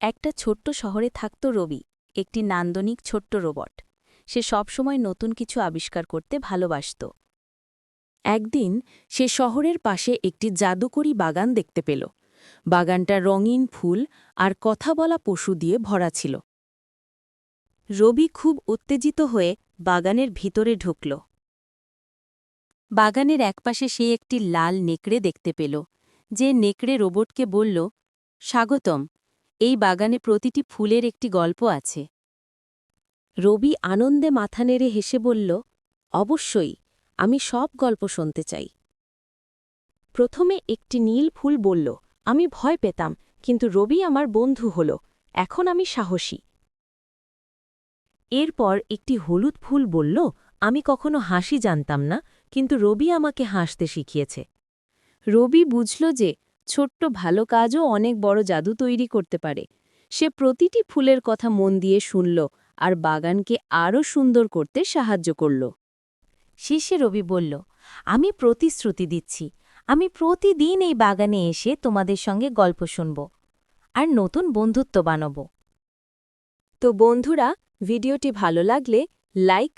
একটা ছোট্ট শহরে থাকত রবি, একটি নান্দনিক ছোট্ট রোবট। সে সবসময় নতুন কিছু আবিষ্কার করতে ভালোবাসত। একদিন সে শহরের পাশে একটি জাদুকরি বাগান দেখতে পেল। বাগানটা রঙিন ফুল আর কথা বলা পশু দিয়ে ভরা ছিল। রবি খুব উত্তেজিত হয়ে বাগানের ভিতরে ঢুকল। বাগানের একপাশে সে একটি লাল নেকড়ে দেখতে পেল। যে নেকড়ে রোবটকে বলল, স্বাগতম এই বাগানে প্রতিটি ফুলের একটি গল্প আছে। রবি আনন্দে মাথা নেড়ে হেসে বলল, অবশ্যই, আমি সব গল্প শুনতে চাই। প্রথমে একটি নীল ফুল বলল, আমি ভয় পেতাম, কিন্তু রবি আমার বন্ধু হল, এখন আমি সাহসী। এরপর একটি হলুদ ফুল বলল, আমি কখনো হাসি জানতাম না, কিন্তু রবি আমাকে হাসতে শিখিয়েছে। রবি বুঝল যে ছোট্ট ভালো কাজও অনেক বড় জাদু তৈরি করতে পারে। সে প্রতিটি ফুলের কথা মন দিয়ে শুনল আর বাগানকে আরও সুন্দর করতে সাহায্য করল। শেষে রবি বলল, আমি প্রতিশ্রুতি দিচ্ছি। আমি প্রতিদিন এই বাগানে এসে তোমাদের সঙ্গে গল্প শুনব আর নতুন বন্ধুত্ব বানাব। তো বন্ধুরা, ভিডিওটি ভালো লাগলে লাইক